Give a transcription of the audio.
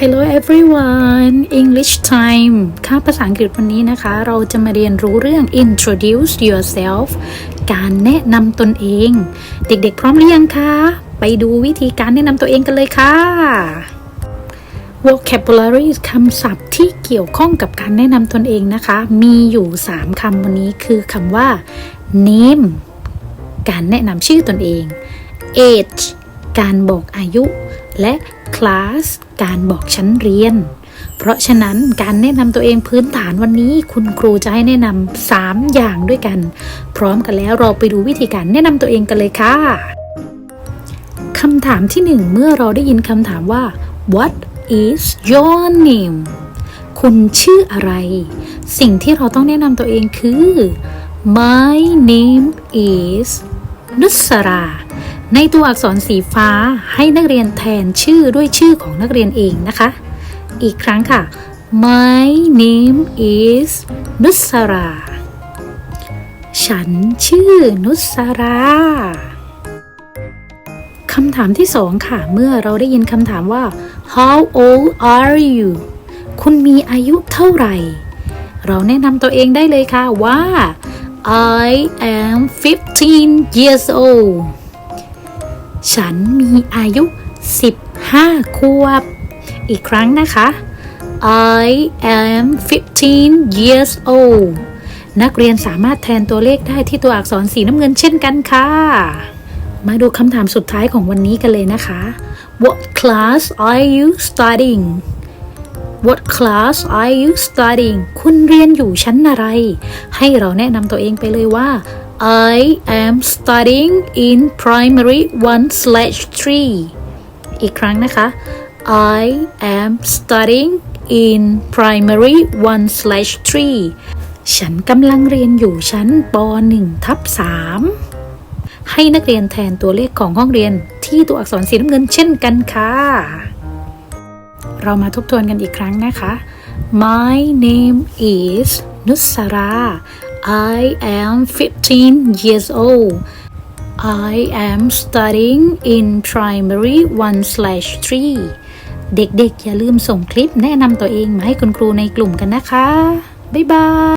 Hello everyone English time ค่าภาษาอังกฤษวันนี้นะคะ เราจะมาเรียนรู้เรื่อง introduce yourself การแนะนำตนเอง เด็กๆ พร้อมหรือยังคะ ไปดูวิธีการแนะนำตัวเองกันเลยค่ะ vocabulary คำศัพท์ที่เกี่ยวข้องกับการแนะนำตนเองนะคะ มีอยู่ 3คำวันนี้คือคำว่า name การแนะนำชื่อตนเอง age การบอกอายุ และ class การบอกชั้นเรียน เพราะฉะนั้นการแนะนำตัวเองพื้นฐานวันนี้ คุณครูจะให้แนะนำ3อย่างด้วยกัน พร้อมกันแล้วเราไปดูวิธีการแนะนำตัวเองกันเลยค่ะคำถามที่หนึ่งเมื่อเราได้ยินคำถามว่า what is your name คุณชื่ออะไร สิ่งที่เราต้องแนะนำตัวเองคือ my name is นุสรา ในตัวอักษรสีฟ้าให้นักเรียนแทนชื่อด้วยชื่อของนักเรียนเองนะคะ อีกครั้งค่ะ my name is นุสรา ฉันชื่อนุสราคำถามที่สองค่ะ เมื่อเราได้ยินคำถามว่า how old are you คุณมีอายุเท่าไหร่ เราแนะนำตัวเองได้เลยค่ะว่า I am 15 years old ฉันมีอายุ 15 ขวบ อีกครั้งนะคะ I am 15 years old นักเรียนสามารถแทนตัวเลขได้ที่ตัวอักษรสีน้ำเงินเช่นกันค่ะ มาดูคำถามสุดท้ายของวันนี้กันเลยนะคะ What class are you studying What class are you studying คุณเรียนอยู่ชั้นอะไร ให้เราแนะนำตัวเองไปเลยว่า I am studying in primary 1 slash 3อีกครั้งนะคะ I am studying in primary 1 slash 3ฉันกำลังเรียนอยู่ชั้นป .1 ทับ3ให้นักเรียนแทนตัวเลขของห้องเรียนที่ตัวอักษรสีน้ำเงินเช่นกันค่ะ เรามาทบทวนกันอีกครั้งนะคะ My name is นุสรา I am 15 years old I am studying in primary 1 slash 3 เด็กๆ อย่าลืมส่งคลิปแนะนำตัวเองมาให้คุณครูในกลุ่มกันนะคะ บ๊ายบาย